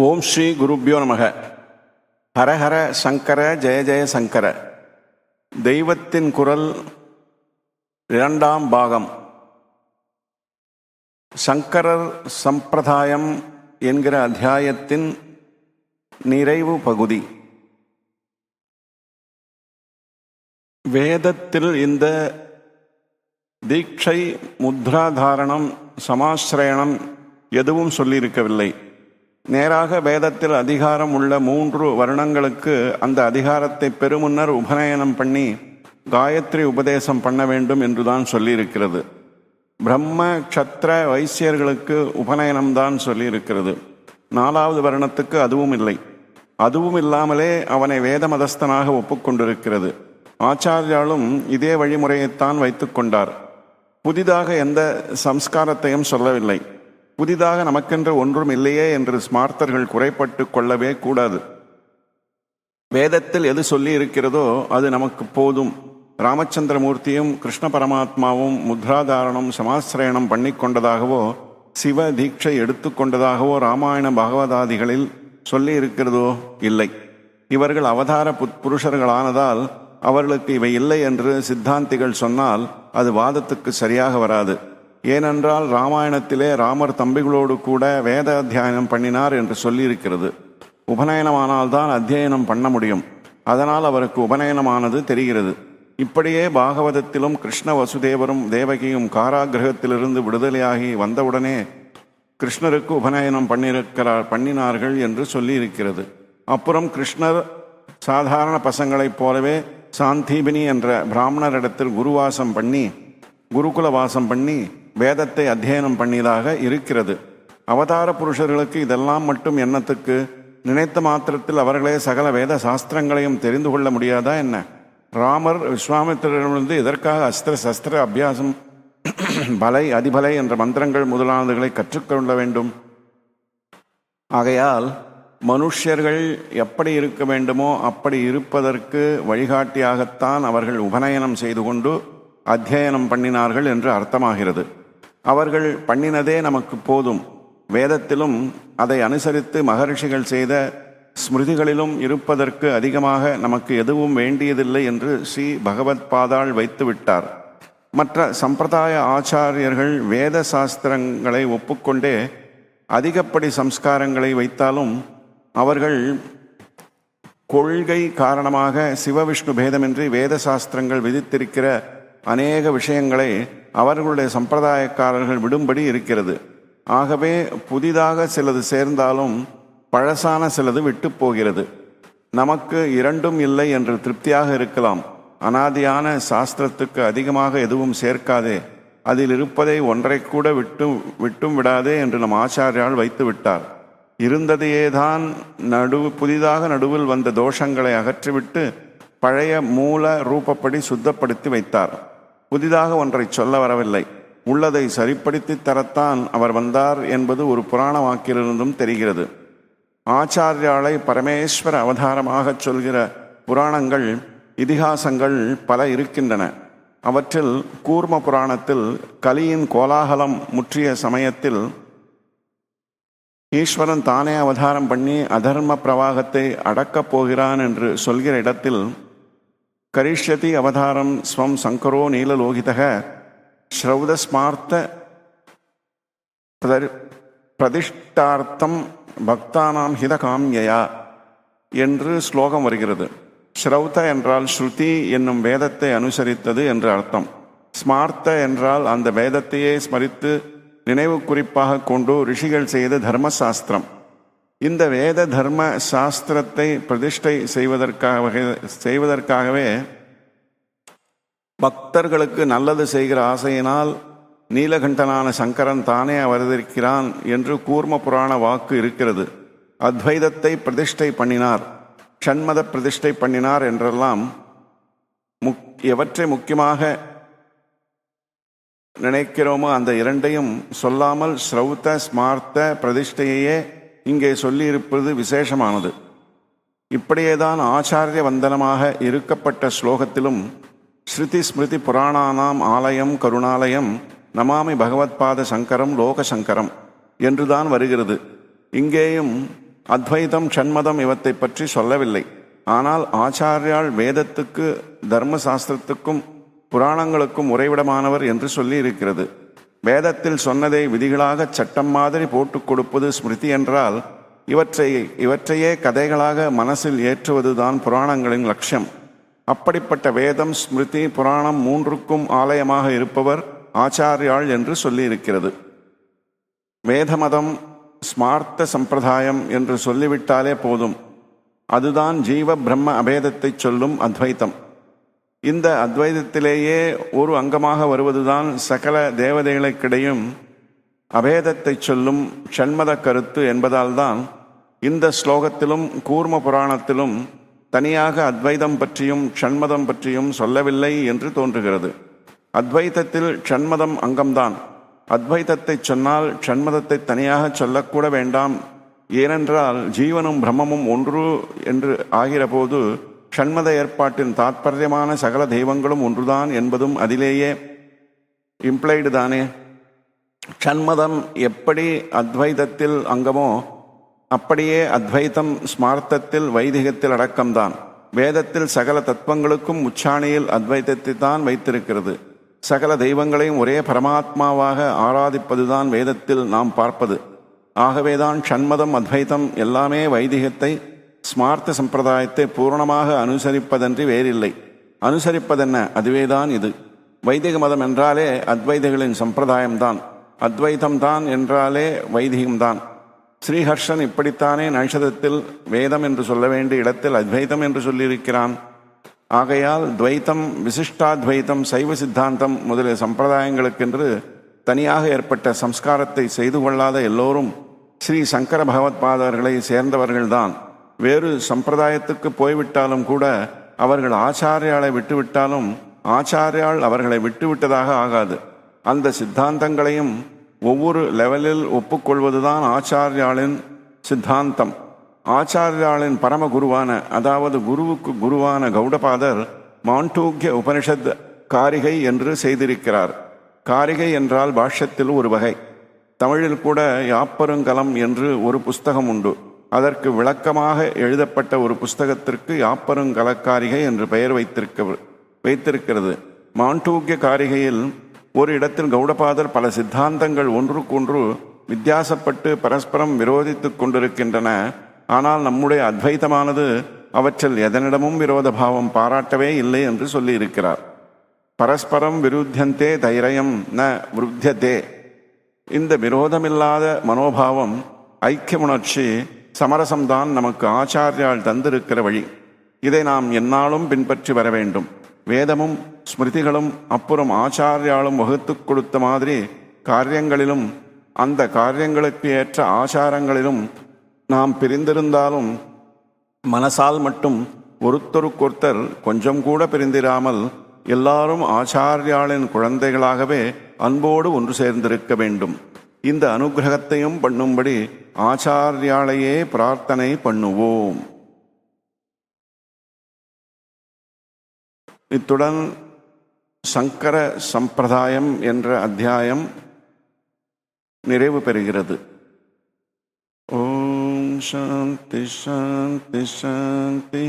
ஓம் ஸ்ரீ குருப்பியோ நமக. ஹரஹர சங்கர ஜெய ஜெய சங்கர. தெய்வத்தின் குரல் இரண்டாம் பாகம். சங்கரர் சம்பிரதாயம் என்கிற அத்தியாயத்தின் நிறைவு பகுதி. வேதத்தில் இந்த தீட்சை முத்ராதாரணம் சமாசிரயணம் எதுவும் சொல்லியிருக்கவில்லை. நேராக வேதத்தில் அதிகாரம் உள்ள மூன்று வருணங்களுக்கு அந்த அதிகாரத்தை பெருமுன்னர் உபநயனம் பண்ணி காயத்ரி உபதேசம் பண்ண வேண்டும் என்றுதான் சொல்லியிருக்கிறது. பிரம்ம க்ஷத்ர வைசியர்களுக்கு உபநயனம்தான் சொல்லியிருக்கிறது. நாலாவது வருணத்துக்கு அதுவும் இல்லை. அதுவும் இல்லாமலே அவனை வேத மதஸ்தனாக ஒப்புக்கொண்டிருக்கிறது. ஆச்சாரியாலும் இதே வழிமுறையைத்தான் வைத்துக்கொண்டார். புதிதாக எந்த சம்ஸ்காரத்தையும் சொல்லவில்லை. புதிதாக நமக்கென்று ஒன்றும் இல்லையே என்று ஸ்மார்த்தர்கள் குறைப்பட்டு கொள்ளவே கூடாது. வேதத்தில் எது சொல்லி இருக்கிறதோ அது நமக்கு போதும். ராமச்சந்திரமூர்த்தியும் கிருஷ்ண பரமாத்மாவும் முத்ராதாரணம் சமாசிரயணம் பண்ணி கொண்டதாகவோ சிவ தீட்சை எடுத்துக்கொண்டதாகவோ ராமாயண பகவதாதிகளில் சொல்லி இருக்கிறதோ இல்லை. இவர்கள் அவதார புத் புருஷர்களானதால் அவர்களுக்கு இவை இல்லை என்று சித்தாந்திகள் சொன்னால் அது வாதத்துக்கு சரியாக வராது. ஏனென்றால் ராமாயணத்திலே ராமர் தம்பிகளோடு கூட வேத அத்தியாயனம் பண்ணினார் என்று சொல்லியிருக்கிறது. உபநயனமானால்தான் அத்தியனம் பண்ண முடியும். அதனால் அவருக்கு உபநயனமானது தெரிகிறது. இப்படியே பாகவதத்திலும் கிருஷ்ண வசுதேவரும் தேவகியும் காராகிரகத்திலிருந்து விடுதலையாகி வந்தவுடனே கிருஷ்ணருக்கு உபநயனம் பண்ணியிருக்கிறார் பண்ணினார்கள் என்று சொல்லியிருக்கிறது. அப்புறம் கிருஷ்ணர் சாதாரண பசங்களைப் போலவே சாந்தீபினி என்ற பிராமணரிடத்தில் குருவாசம் பண்ணி குருகுல வாசம் பண்ணி வேதத்தை அத்தியனம் பண்ணியதாக இருக்கிறது. அவதார புருஷர்களுக்கு இதெல்லாம் மட்டும் எண்ணத்துக்கு நினைத்த மாத்திரத்தில் அவர்களே சகல வேத சாஸ்திரங்களையும் தெரிந்து கொள்ள முடியாதா என்ன? ராமர் விஸ்வாமித்திரரிடமிருந்து எதற்காக அஸ்திர சஸ்திர அபியாசம் பலை அதிபலை என்ற மந்திரங்கள் முதலானதுகளை கற்றுக்கொள்ள வேண்டும்? ஆகையால் மனுஷர்கள் எப்படி இருக்க வேண்டுமோ அப்படி இருப்பதற்கு வழிகாட்டியாகத்தான் அவர்கள் உபநயனம் செய்து கொண்டு அத்தியனம் பண்ணினார்கள் என்று அர்த்தமாகிறது. அவர்கள் பண்ணினதே நமக்கு போதும். வேதத்திலும் அதை அனுசரித்து மகரிஷிகள் செய்த ஸ்மிருதிகளிலும் இருப்பதற்கு அதிகமாக நமக்கு எதுவும் வேண்டியதில்லை என்று ஸ்ரீ பகவத் பாதாள் வைத்துவிட்டார் மற்ற சம்பிரதாய ஆச்சாரியர்கள் வேத சாஸ்திரங்களை ஒப்புக்கொண்டே அதிகப்படி சம்ஸ்காரங்களை வைத்தாலும் அவர்கள் கொள்கை காரணமாக சிவவிஷ்ணு பேதமின்றி வேத சாஸ்திரங்கள் விதித்திருக்கிற அநேக விஷயங்களை அவர்களுடைய சம்பிரதாயக்காரர்கள் விடும்படி இருக்கிறது. ஆகவே புதிதாக சிலது சேர்ந்தாலும் பழசான சிலது விட்டு போகிறது. நமக்கு இரண்டும் இல்லை என்று திருப்தியாக இருக்கலாம். அனாதியான சாஸ்திரத்துக்கு அதிகமாக எதுவும் சேர்க்காதே. அதில் இருப்பதை ஒன்றை கூட விட்டும் விட்டும் விடாதே என்று நம் ஆச்சாரியால் வைத்து விட்டார். இருந்ததையேதான் நடு புதிதாக நடுவில் வந்த தோஷங்களை அகற்றிவிட்டு பழைய மூல ரூபப்படி சுத்தப்படுத்தி வைத்தார். புதிதாக ஒன்றை சொல்ல வரவில்லை. உள்ளதை சரிப்படுத்தி தரத்தான் அவர் வந்தார் என்பது ஒரு புராண வாக்கிலிருந்தும் தெரிகிறது. ஆச்சாரியாலை பரமேஸ்வர அவதாரமாகச் சொல்கிற புராணங்கள் இதிகாசங்கள் பல இருக்கின்றன. அவற்றில் கூர்ம புராணத்தில் கலியின் கோலாகலம் முற்றிய சமயத்தில் ஈஸ்வரன் தானே அவதாரம் பண்ணி அதர்ம பிரவாகத்தை அடக்கப் போகிறான் என்று சொல்கிற இடத்தில் கரிஷ்யதி அவதாரம் ஸ்வம் சங்கரோ நீலலோகிதக ஸ்ரௌதஸ்மார்த்த பிரதிஷ்டார்த்தம் பக்தானாம் ஹிதகாம்யா என்று ஸ்லோகம் வருகிறது. ஸ்ரௌத என்றால் ஸ்ருதி என்னும் வேதத்தை அனுசரித்தது என்று அர்த்தம். ஸ்மார்த்த என்றால் அந்த வேதத்தையே ஸ்மரித்து நினைவு குறிப்பாக கொண்டு ரிஷிகள் செய்த தர்மசாஸ்திரம். இந்த வேத தர்ம சாஸ்திரத்தை பிரதிஷ்டை செய்வதற்காக செய்வதற்காகவே பக்தர்களுக்கு நல்லது செய்கிற ஆசையினால் நீலகண்டனான சங்கரன் தானே அவதரிக்கிறான் என்று கூர்ம புராண வாக்கு இருக்கிறது. அத்வைதத்தை பிரதிஷ்டை பண்ணினார் ஷண்மத பிரதிஷ்டை பண்ணினார் என்றெல்லாம் முக் எவற்றை முக்கியமாக நினைக்கிறோமோ அந்த இரண்டையும் சொல்லாமல் ஸ்ரௌத்த ஸ்மார்த்த பிரதிஷ்டையையே இங்கே சொல்லியிருப்பது விசேஷமானது. இப்படியேதான் ஆச்சாரிய வந்தனமாக இருக்கப்பட்ட ஸ்லோகத்திலும் ஸ்ருதி ஸ்மிருதி புராணானாம் ஆலயம் கருணாலயம் நமாமி பகவத்பாத சங்கரம் லோக சங்கரம் என்றுதான் வருகிறது. இங்கேயும் அத்வைதம் ஷண்மதம் இவத்தை பற்றி சொல்லவில்லை. ஆனால் ஆச்சாரியால் வேதத்துக்கு தர்ம சாஸ்திரத்துக்கும் புராணங்களுக்கும் உறைவிடமானவர் என்று சொல்லியிருக்கிறது. வேதத்தில் சொன்னதை விதிகளாக சட்டம் மாதிரி போட்டுக் கொடுப்பது ஸ்மிருதி என்றால் இவற்றை இவற்றையே கதைகளாக மனசில் ஏற்றுவதுதான் புராணங்களின் லட்சியம். அப்படிப்பட்ட வேதம் ஸ்மிருதி புராணம் மூன்றுக்கும் ஆலயமாக இருப்பவர் ஆச்சாரியாள் என்று சொல்லியிருக்கிறது. வேதமதம் ஸ்மார்த்த சம்பிரதாயம் என்று சொல்லிவிட்டாலே போதும். அதுதான் ஜீவ பிரம்ம அபேதத்தை சொல்லும் அத்வைத்தம். இந்த அத்வைதத்திலேயே ஒரு அங்கமாக வருவதுதான் சகல தேவதைகளுக்கிடையும் அபேதத்தை சொல்லும் ஷண்மத கருத்து என்பதால்தான் இந்த ஸ்லோகத்திலும் கூர்ம புராணத்திலும் தனியாக அத்வைதம் பற்றியும் ஷண்மதம் பற்றியும் சொல்லவில்லை என்று தோன்றுகிறது. அத்வைதத்தில் ஷண்மதம் அங்கம்தான். அத்வைதத்தை சொன்னால் ஷண்மதத்தை தனியாக சொல்லக்கூட வேண்டாம். ஏனென்றால் ஜீவனும் பிரம்மமும் ஒன்று என்று ஆகிறபோது ஷண்மத ஏற்பாட்டின் தாத்பரியமான சகல தெய்வங்களும் ஒன்றுதான் என்பதும் அதிலேயே இம்ப்ளைடு தானே? ஷண்மதம் எப்படி அத்வைதத்தில் அங்கமோ அப்படியே அத்வைத்தம் ஸ்மார்த்தத்தில் வைதிகத்தில் அடக்கம்தான். வேதத்தில் சகல தத்துவங்களுக்கும் உச்சாணியில் அத்வைத்தத்தை தான் வைத்திருக்கிறது. சகல தெய்வங்களையும் ஒரே பரமாத்மாவாக ஆராதிப்பதுதான் வேதத்தில் நாம் பார்ப்பது. ஆகவேதான் ஷண்மதம் அத்வைத்தம் எல்லாமே வைதிகத்தை ஸ்மார்த்த சம்பிரதாயத்தை பூரணமாக அனுசரிப்பதன்றி வேறில்லை. அனுசரிப்பதென்ன? அதுவேதான் இது. வைதிக மதம் என்றாலே அத்வைதிகளின் சம்பிரதாயம்தான். அத்வைதம் தான் என்றாலே வைதிகம்தான் ஸ்ரீஹர்ஷன் இப்படித்தானே நைஷதத்தில் வேதம் என்று சொல்ல வேண்டிய இடத்தில் அத்வைதம் என்று சொல்லியிருக்கிறான். ஆகையால் துவைத்தம் விசிஷ்டாத்வைத்தம் சைவ சித்தாந்தம் முதலிய சம்பிரதாயங்களுக்கென்று தனியாக ஏற்பட்ட சம்ஸ்காரத்தை செய்து கொள்ளாத எல்லோரும் ஸ்ரீ சங்கர பகவத்பாதர்களை சேர்ந்தவர்கள்தான். வேறு சம்பிரதாயத்துக்கு போய்விட்டாலும் கூட அவர்கள் ஆச்சாரியாலை விட்டுவிட்டாலும் ஆச்சாரியால் அவர்களை விட்டுவிட்டதாக ஆகாது. அந்த சித்தாந்தங்களையும் ஒவ்வொரு லெவலில் ஒப்புக்கொள்வதுதான் ஆச்சாரியாளின் சித்தாந்தம். ஆச்சாரியாளின் பரம குருவான அதாவது குருவுக்கு குருவான கௌடபாதர் மாண்டூக்கிய உபனிஷத் காரிகை என்று செய்திருக்கிறார். காரிகை என்றால் பாஷ்யத்தில் ஒரு வகை. தமிழில் கூட யாப்பருங்கலம் என்று ஒரு புஸ்தகம் உண்டு. அதற்கு விளக்கமாக எழுதப்பட்ட ஒரு புஸ்தகத்திற்கு யாப்பருங்கலக்காரிகை என்று பெயர் வைத்திருக்க வைத்திருக்கிறது. மாண்டூக்கிய காரிகையில் ஒரு இடத்தில் கௌடபாதர் பல சித்தாந்தங்கள் ஒன்றுக்கொன்று வித்தியாசப்பட்டு பரஸ்பரம் விரோதித்துக் கொண்டிருக்கின்றன. ஆனால் நம்முடைய அத்வைதமானது அவற்றில் எதனிடமும் விரோத பாவம் பாராட்டவே இல்லை என்று சொல்லியிருக்கிறார். பரஸ்பரம் விருத்தியந்தே தைரயம் ந விருத்தியதே. இந்த விரோதமில்லாத மனோபாவம் ஐக்கிய உணர்ச்சி சமரசம்தான் நமக்கு ஆச்சாரியால் தந்திருக்கிற வழி. இதை நாம் என்னாலும் பின்பற்றி வர வேண்டும். வேதமும் ஸ்மிருதிகளும் அப்புறம் ஆச்சாரியாலும் வகுத்து கொடுத்த மாதிரி காரியங்களிலும் அந்த காரியங்களுக்கு ஏற்ற ஆச்சாரங்களிலும் நாம் பிரிந்திருந்தாலும் மனசால் மட்டும் ஒருத்தருக்கொருத்தர் கொஞ்சம் கூட பிரிந்திராமல் எல்லாரும் ஆச்சாரியாளின் குழந்தைகளாகவே அன்போடு ஒன்று சேர்ந்திருக்க வேண்டும். இந்த அனுகிரகத்தையும் பண்ணும்படி ஆச்சாரியாளையே பிரார்த்தனை பண்ணுவோம். இத்துடன் சங்கர சம்பிரதாயம் என்ற அத்தியாயம் நிறைவு பெறுகிறது. ஓம் சாந்தி சாந்தி சாந்தி.